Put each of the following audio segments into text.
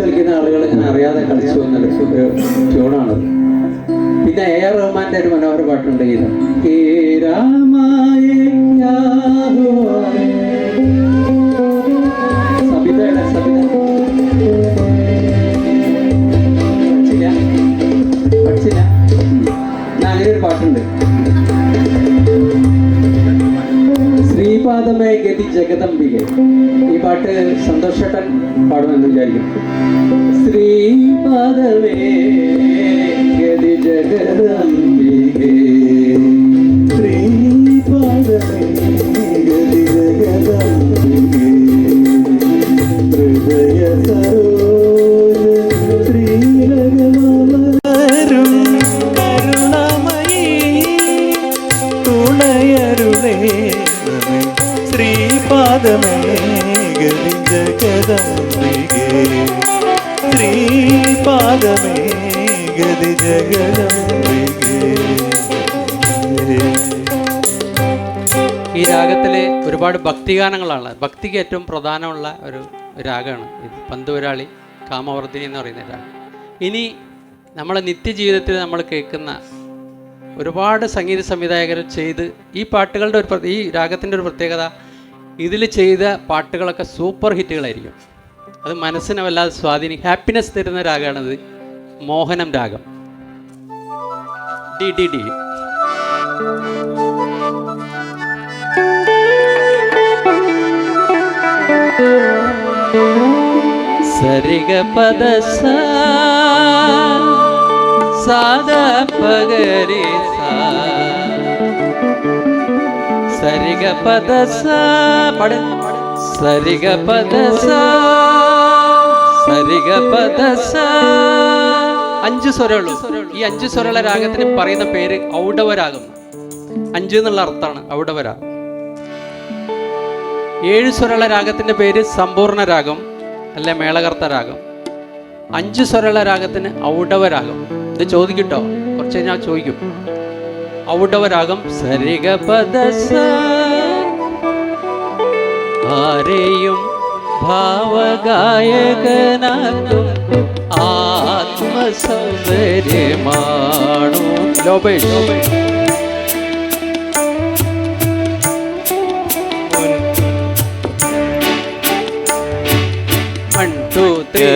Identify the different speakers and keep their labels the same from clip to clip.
Speaker 1: കളിക്കുന്ന ആളുകൾ ഞാൻ അറിയാതെ കളിച്ചു വന്ന ട്യൂണാണ് പിന്നെ എ ആർ റഹ്മാന്റെ ഒരു മനോഹര പാട്ടുണ്ട് അങ്ങനെ ഒരു പാട്ടുണ്ട്. ശ്രീപാദമേ ഗതി ജഗദംബികെ. ഈ പാട്ട് സന്തോഷട്ടൻ പാടുമെന്ന് വിചാരിക്കും ശ്രീപാദമേ ഗതി ഗതി
Speaker 2: ശ്രീപാദമേ
Speaker 3: ഈ രാഗത്തിലെ ഒരുപാട് ഭക്തിഗാനങ്ങളാണ്. ഭക്തിക്ക് ഏറ്റവും പ്രധാനമുള്ള ഒരു രാഗമാണ് ഇത്. പന്തുവരാളി കാമവർദ്ധിനി എന്ന് പറയുന്ന രാഗം. ഇനി നമ്മളെ നിത്യജീവിതത്തിൽ നമ്മൾ കേൾക്കുന്ന ഒരുപാട് സംഗീത സംവിധായകർ ചെയ്ത് ഈ പാട്ടുകളുടെ ഒരു ഈ രാഗത്തിന്റെ ഒരു പ്രത്യേകത ഇതിൽ ചെയ്ത പാട്ടുകളൊക്കെ സൂപ്പർ ഹിറ്റുകളായിരിക്കും. അത് മനസ്സിനെ വല്ലാതെ സ്വാധീനി ഹാപ്പിനെസ് തരുന്ന രാഗമാണത് മോഹനം രാഗം. D D D. സരിഗ പദ സാദ പകരി സരിഗ പദ പട. സരിഗ പദ സരിഗ പദ അഞ്ച് സ്വരമുള്ളൂ. ഈ അഞ്ച് സ്വരമുള്ള രാഗത്തിന് പറയുന്ന പേര് ഔഡവരാഗം അഞ്ച് എന്നുള്ള അർത്ഥമാണ് ഔഡവര ഏഴ് സ്വരമുള്ള രാഗത്തിന്റെ പേര് സമ്പൂർണ രാഗം അല്ലെ മേളകർത്ത രാഗം അഞ്ച് സ്വരമുള്ള രാഗത്തിന് ഔഡവരാഗം ഇത് ചോദിക്കട്ടോ. കുറച്ച് കഴിഞ്ഞാൽ ചോദിക്കും. ഔഡവരാഗം സരിഗ പദസ ആരെയും भाव गायक ना
Speaker 2: तुम आत्म सौंदर्य मानो लो भाई लो भाई। अंटू ते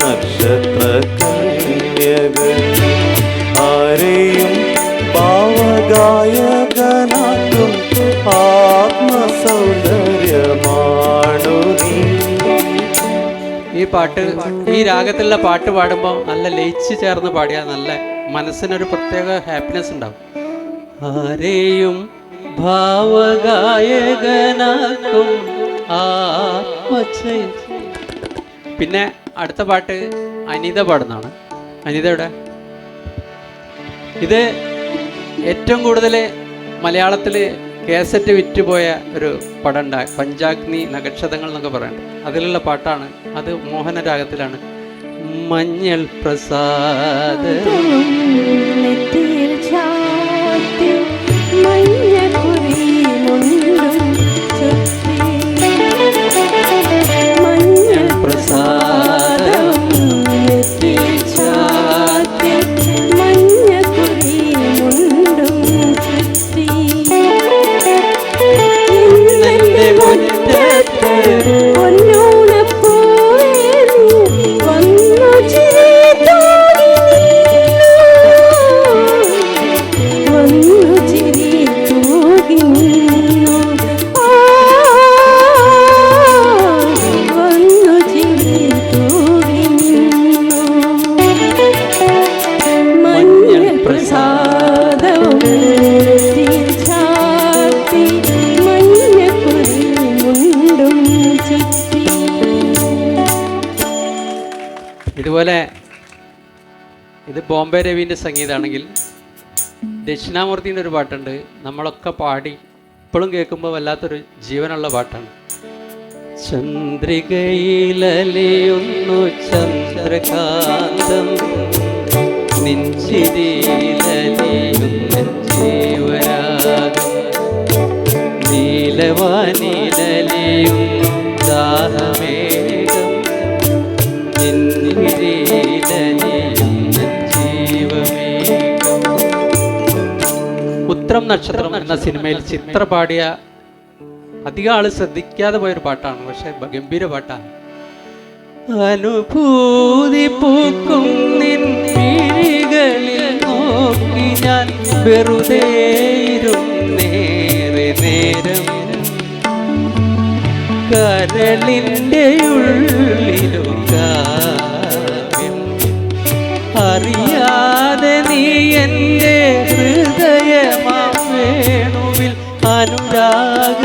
Speaker 2: നക്ഷത്ര ആരെയും ഭാവഗായകനാക്കും ആത്മസൗന്ദര്യമാണു നീ.
Speaker 3: ഈ പാട്ട് ഈ രാഗത്തിലുള്ള പാട്ട് പാടുമ്പോൾ നല്ല ലയിച്ച് ചേർന്ന് പാടിയാൽ നല്ല മനസ്സിനൊരു പ്രത്യേക ഹാപ്പിനെസ് ഉണ്ടാവും. ആരെയും ഭാവഗായകനാക്കും. പിന്നെ അടുത്ത പാട്ട് അനിത പാടുന്നതാണ്. അനിതയുടെ ഇത് ഏറ്റവും കൂടുതൽ മലയാളത്തിൽ കേസറ്റ് വിറ്റുപോയ ഒരു പടം ഉണ്ടായി പഞ്ചാഗ്നി നക്ഷതങ്ങൾ എന്നൊക്കെ പറയുന്നുണ്ട് അതിലുള്ള പാട്ടാണ്. അത് മോഹനരാഗത്തിലാണ് മഞ്ഞൾ പ്രസാദ. ബോംബെ രവിന്റെ സംഗീതമാണെങ്കിൽ ദക്ഷിണാമൂർത്തിന്റെ ഒരു പാട്ടുണ്ട്. നമ്മളൊക്കെ പാടി ഇപ്പോഴും കേൾക്കുമ്പോൾ വല്ലാത്തൊരു ജീവനുള്ള പാട്ടാണ്. ചന്ദ്രികയിലലിയുന്നു ചന്ദ്രകാന്തം. നീലവാനിലലിയും ദാഹമേഘം ഉത്രം നക്ഷത്രം എന്ന സിനിമയിൽ ചിത്ര പാടിയ അധികം ആൾ ശ്രദ്ധിക്കാതെ പോയൊരു പാട്ടാണ് പക്ഷെ ഗംഭീര പാട്ടാണ്. അനുഭൂതി പൂക്കും നിൻ മിഴികളിൽ നോക്കി ഞാൻ വെറുതെ നേരെ നേരം. കരളിന്റെ ഉള്ളിലും കാവ്യം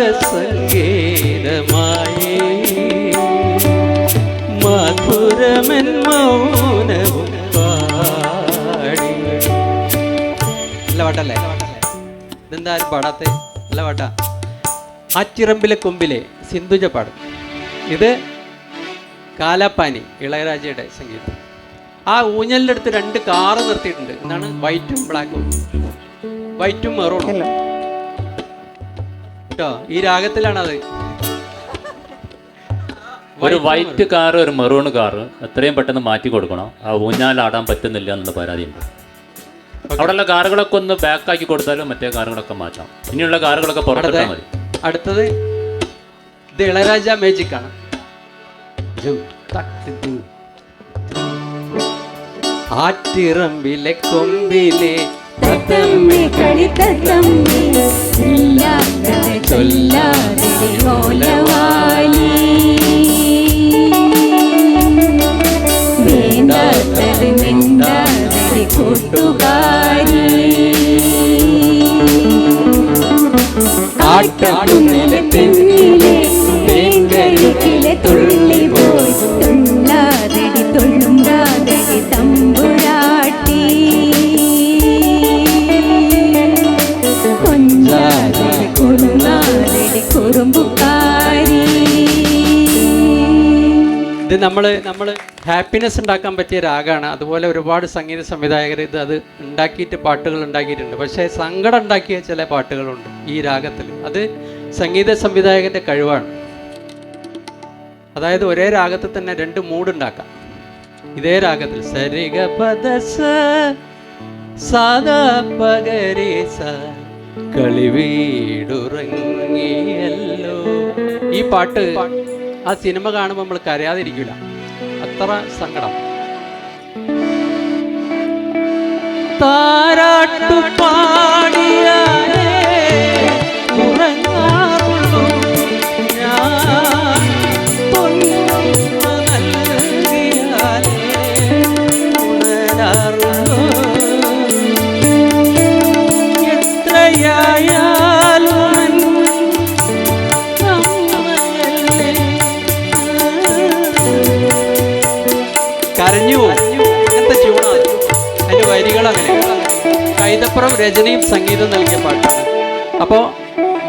Speaker 3: അനുരാഗ സംഗീതമായി മധുരമൻ മൗനവും പാടി. നല്ല പാട്ടല്ലേ? ഇതെന്താ ആരും പാടാത്തെ? നല്ല പാട്ടാ. ആറ്റിറമ്പിലെ കൊമ്പിലെ സിന്ധുജ പാടും. ഇത് കാലാപ്പാനി ഇളയരാജയുടെ സംഗീതം. ആ ഊഞ്ഞലിന്റെ അടുത്ത് രണ്ട് കാറ് നിർത്തിയിട്ടുണ്ട്. എന്താണ് വൈറ്റും ബ്ലാക്കും. വൈറ്റും മെറൂണും. കേട്ടോ. ഈ രാഗത്തിലാണത്.
Speaker 4: ഒരു വൈറ്റ് കാർ ഒരു മെറൂൺ കാർ എത്രയും പെട്ടെന്ന് മാറ്റി കൊടുക്കണം. ആ ഊഞ്ഞാലാടാൻ പറ്റുന്നില്ല എന്നുള്ള പരാതിയുണ്ട് അവിടെയുള്ള കാറുകളൊക്കെ ഒന്ന് ബാക്കാക്കി കൊടുത്താലും മറ്റേ കാറുകളൊക്കെ മാറ്റാം. ഇനിയുള്ള കാറുകളൊക്കെ പുറത്തെടുത്താൽ മതി.
Speaker 3: അടുത്തത് ഇത് ഇളയരാജ മേജിക് ആണ് ആറ്റിറമ്പിലെ കൊമ്പിലെ
Speaker 5: தத்தம்மே கணித்த தம்மே இல்லாததை சொல்லாததை ஓலவாயி வேண்டாதது மெண்டாததை கூட்டுகாரி ஆட்டத்தும்
Speaker 3: நிலத்தின் നമ്മൾ നമ്മൾ ഹാപ്പിനെസ് ഉണ്ടാക്കാൻ പറ്റിയ രാഗമാണ് അതുപോലെ ഒരുപാട് സംഗീത സംവിധായകർ ഇത് അത് ഉണ്ടാക്കിയിട്ട് പാട്ടുകൾ ഉണ്ടാക്കിയിട്ടുണ്ട്. പക്ഷേ സങ്കടം ഉണ്ടാക്കിയ ചില പാട്ടുകളുണ്ട് ഈ രാഗത്തിൽ. അത് സംഗീത സംവിധായകന്റെ കഴിവാണ്. അതായത് ഒരേ രാഗത്തിൽ തന്നെ രണ്ട് മൂഡ് ഉണ്ടാക്കാം. ഇതേ രാഗത്തിൽ സരിഗ പദസ ഈ പാട്ട് ആ സിനിമ കാണുമ്പോൾ നമ്മൾ കരയാതിരിക്കില്ല അത്ര സങ്കടം. താരാട്ടു പാടിയാലേ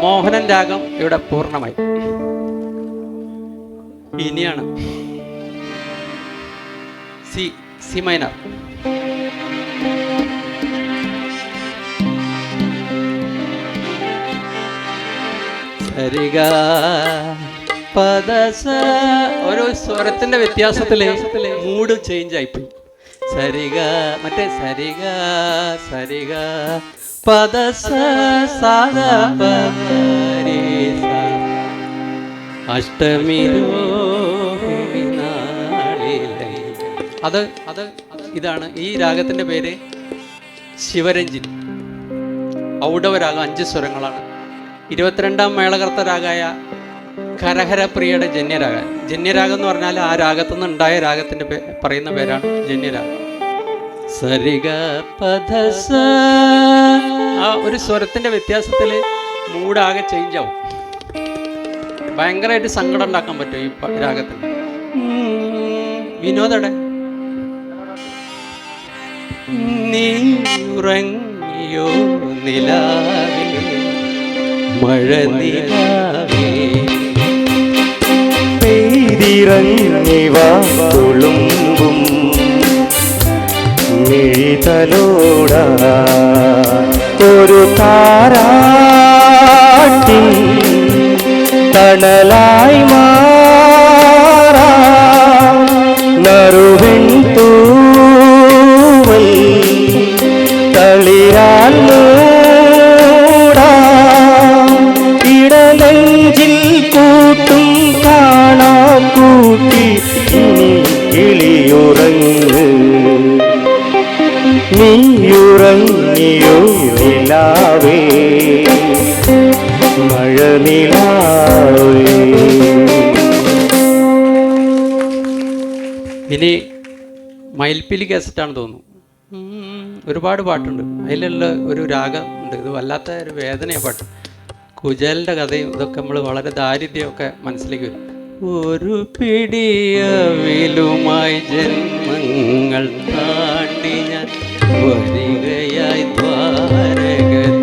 Speaker 3: മോഹനൻ രാഗം ഇവിടെ പൂർണമായി. ഇനിയാണ് സി സി മൈനർ. സരിക പദസ. ഓരോ സ്വരത്തിന്റെ വ്യത്യാസത്തിൽ മൂഡ് ചേഞ്ച് ആയിപ്പോയി. സരിഗ മറ്റേ സരിഗ സരിഗ നാളിലെ അത് അത് ഇതാണ് ഈ രാഗത്തിന്റെ പേര് ശിവരഞ്ജിനി. ഔടവരാഗം അഞ്ച് സ്വരങ്ങളാണ്. ഇരുപത്തിരണ്ടാം മേളകർത്ത രാഗായ കരഹരപ്രിയയുടെ ജന്യരാഗം. ജന്യരാഗം എന്ന് പറഞ്ഞാൽ ആ രാഗത്തു നിന്ന് ഉണ്ടായ രാഗത്തിന്റെ പറയുന്ന പേരാണ് ജന്യരാഗം. സരിഗ പദസ ആ ഒരു സ്വരത്തിന്റെ വ്യത്യാസത്തിൽ മൂടാകെ ചേഞ്ച് ആവും. ഭയങ്കരമായിട്ട് സങ്കടം ഉണ്ടാക്കാൻ പറ്റും ഈ രാഗത്തിൽ. വിനോദടെ നീ ഉറങ്ങിയോ നിലാവേ മഴ നിലാവേ
Speaker 2: ഇറങ്ങിവ തുളുമ്പും മിഴിതലോട ഒരു താരാട്ടി തണലായി മാറാ ഇനി
Speaker 3: മയിൽപ്പിലി കേസറ്റാണെന്ന് തോന്നുന്നു. ഒരുപാട് പാട്ടുണ്ട്. അതിലുള്ള ഒരു രാഗം ഉണ്ട്. ഇത് വല്ലാത്ത ഒരു വേദനയാണ് പാട്ട്. കുജലിന്റെ കഥയും ഇതൊക്കെ നമ്മൾ വളരെ ദാരിദ്ര്യമൊക്കെ മനസ്സിലേക്ക് വരും. ഒരു പിടിയവിലുമായി ജന്മങ്ങൾ താണ്ടി ഞാൻ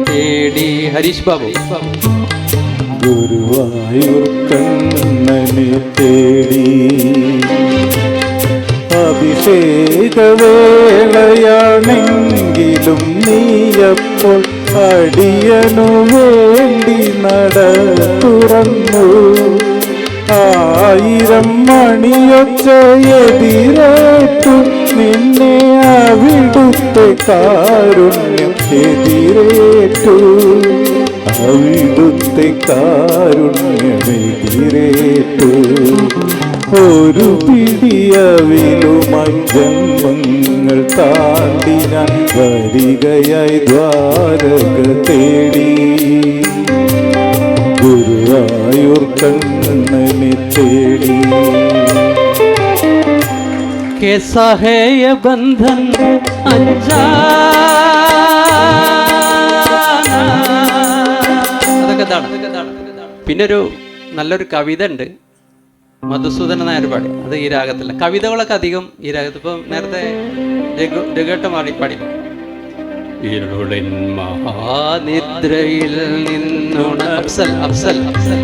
Speaker 3: തേടി ഹരീഷ് ബാബു.
Speaker 2: ഗുരുവായൂർ കണ്ണനെ തേടി അഭിഷേകവേളയാണെങ്കിലും നീയപ്പോൾ അടിയനു വേണ്ടി നട തുറന്നു ആയിരം മണിയൊച്ച എതിരേറ്റു നിന്നെ അവിടുത്തെ കാരുണ്യം എതിരേറ്റു. അവിടുത്തെ കാരുണ്യമെതിരേറ്റു ഒരു പിടിയവിലു ജന്മങ്ങൾ താണ്ടി ഞാൻ വരികയായി ദ്വാരക തേടി. ഗുരുവായൂർ കണ്ണനെ തേടി.
Speaker 3: കേസഹേയ ബന്ധൻ അതൊക്കെ പിന്നെ ഒരു നല്ലൊരു കവിത ഉണ്ട്. മധുസൂദന നായർ പാടി. അത് ഈ രാഗത്തില്ല കവിതകളൊക്കെ അധികം ഈ രാഗത്ത് ഇപ്പം നേരത്തെ രഘു രഘുട്ട മാറി പാടി. ഇരുളിൻ മഹാനിദ്രയിൽ നിന്നുണ അഫ്സൽ അഫ്സൽ അഫ്സൽ.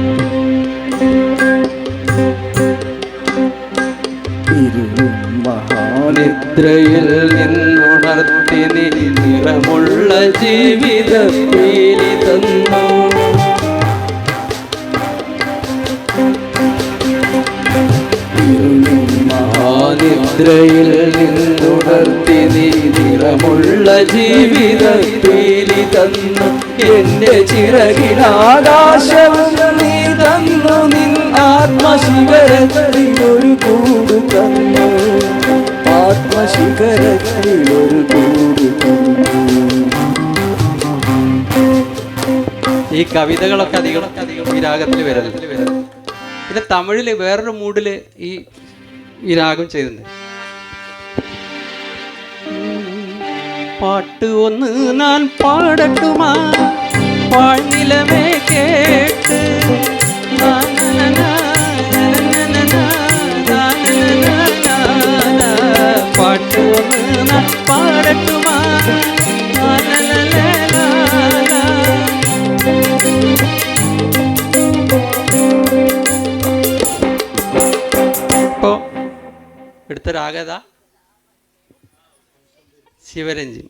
Speaker 3: നിദ്രയിൽ നിന്നുണർത്തി നീ നിറമുള്ള ജീവിതം തന്നു മഹാനിദ്രയിൽ നിന്നുണർത്തി നീ നിറമുള്ള ജീവിത പീലി തന്നു. എന്റെ ചിറകിലാകാശം നീ തന്നു. നിൻ ആത്മശിഖരത്തിൽ ഒരു കൂട് തന്നു. ആത്മശിഖരത്തിൽ ഒരു കൂട് ഈ കവിതകളൊക്കെ അധികം ഈ രാഗത്തിൽ വരരുത് പിന്നെ തമിഴിൽ വേറൊരു മൂഡിൽ ഈ ഈ രാഗം ചെയ്തിട്ടുണ്ട് പാട്ട് ഒന്ന് ഞാൻ പാടട്ടുമാ പാഴ്നിലമേ കേട്ട് പാട്ട് ഒന്ന് ഞാൻ പാടട്ടുമാ രാഗത ശിവരഞ്ജൻ.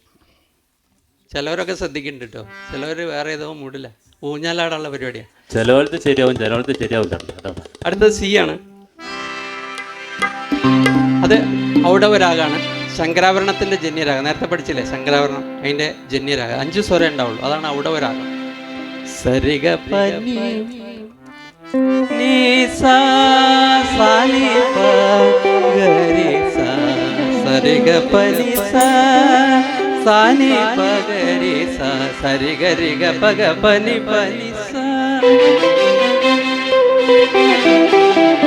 Speaker 3: ചിലവരൊക്കെ ശ്രദ്ധിക്കുന്നുണ്ട് കേട്ടോ ചിലവർ വേറെ ഏതോ മൂടില്ല. ഊഞ്ഞാലാടുള്ള പരിപാടിയാണ്
Speaker 4: ശരിയാവും ശരിയാവില്ല
Speaker 3: അടുത്തത് സി ആണ്. അത് ഔഡവരാഗാണ് ശങ്കരാഭരണത്തിന്റെ ജന്യരാഗം. നേരത്തെ പഠിച്ചില്ലേ? ശങ്കരാഭരണം. അതിന്റെ ജന്യരാഗം. അഞ്ചു സ്വരം ഉണ്ടാവുള്ളൂ. അതാണ് ഔഡവരാഗം സരിഗ പനി. നീ സാ സാനി സരിഗ പരിസ സാനി പകരി സ ഗരി ഗ പഗ പനി പനി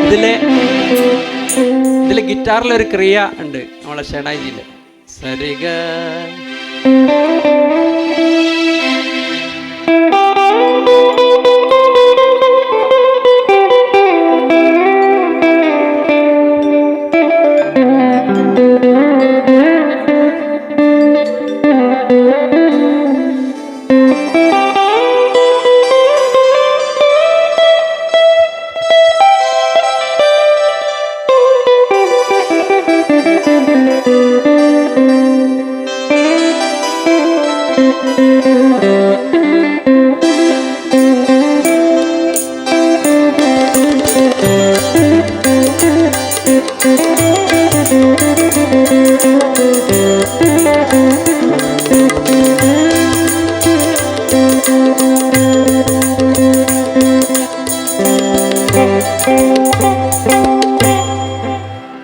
Speaker 3: ഇതിലെ ഇതിലെ ഗിറ്റാറിലൊരു ക്രിയ ഉണ്ട് നമ്മളെ ഷെണായിജിയിലെ സരിഗ Thank you.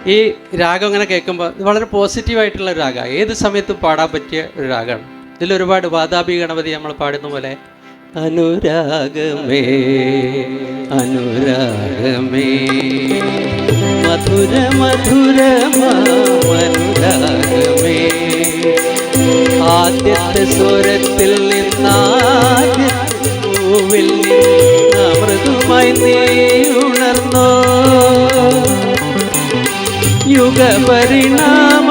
Speaker 3: ഈ രാഗം അങ്ങനെ കേൾക്കുമ്പോൾ ഇത് വളരെ പോസിറ്റീവായിട്ടുള്ള ഒരു രാഗമാണ് ഏത് സമയത്തും പാടാൻ പറ്റിയ ഒരു രാഗമാണ് ഇതിലൊരുപാട് വാതാപി ഗണപതി നമ്മൾ പാടുന്ന പോലെ അനുരാഗമേ അനുരാഗമേ മധുര മധുര അനുരാഗമേ ആദ്യത്തെ സ്വരത്തിൽ നിന്നാദ്യത്തെ പൂവിൽ അമൃതുമായി നീ ഉണർന്നോ. യുഗപരിണാമ